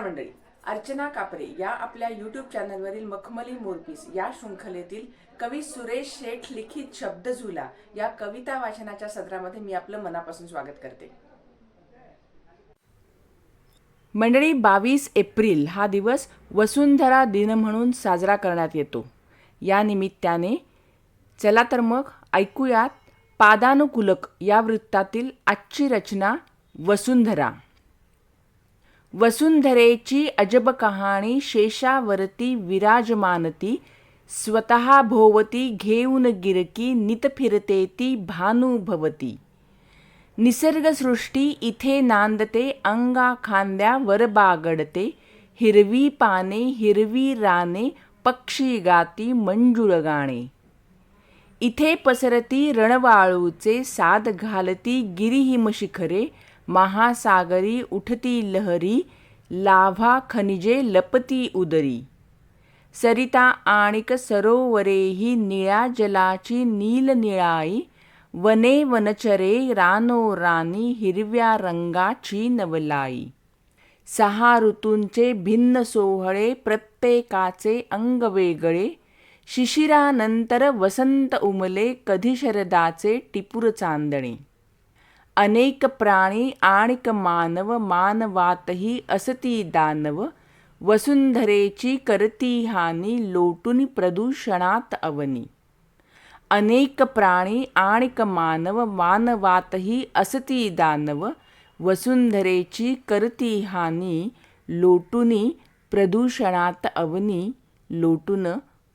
मंडळी अर्चना कापरे या आपल्या यूट्यूब चॅनलवरील मखमली मोरपीस या शृंखलेतील कवी सुरेश शेठ लिखित शब्द झुला या कविता वाचनाच्या सत्रामध्ये मी आपलं मनापासून स्वागत करते. मंडळी बावीस एप्रिल हा दिवस वसुंधरा दिन म्हणून साजरा करण्यात येतो. या निमित्ताने चला तर मग ऐकूयात पादानुकूलक या वृत्तातील आजची रचना वसुंधरा. वसुंधरेची अजब कहाणी शेषावरती विराजमानती स्वतः भोवती घेऊन गिरकी नित फिरते ती भानुभवती. निसर्गसृष्टी इथे नांदते अंगा खांद्यावर बागडते हिरवी पाने हिरवी राने पक्षी गाती मंजुळ गाणे. इथे पसरती रणवाळूचे साद घालती गिरिहिम शिखरे महासागरी उठती लहरी लाभा खनिजे लपती उदरी. सरिता आणिक सरोवरेही निळ्या जलाची नील निळाई वने वनचरे रानो रानी हिरव्या रंगाची नवलाई. सहा ऋतूंचे भिन्न सोहळे प्रत्येकाचे अंग वेगळे शिशिरानंतर वसंत उमले कधी शरदाचे टिपूर चांदणे. अनेक प्राणी आणिक मानव मानवातही असती दानव. वसुंधरेची करती हानी लोटून प्रदूषणात अवनी. अनेक प्राणी आणिक मानव मानवातही असती दानव. वसुंधरेची करती हानी लोटुनी प्रदूषणात अवनी लोटून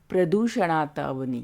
प्रदूषणात अवनी.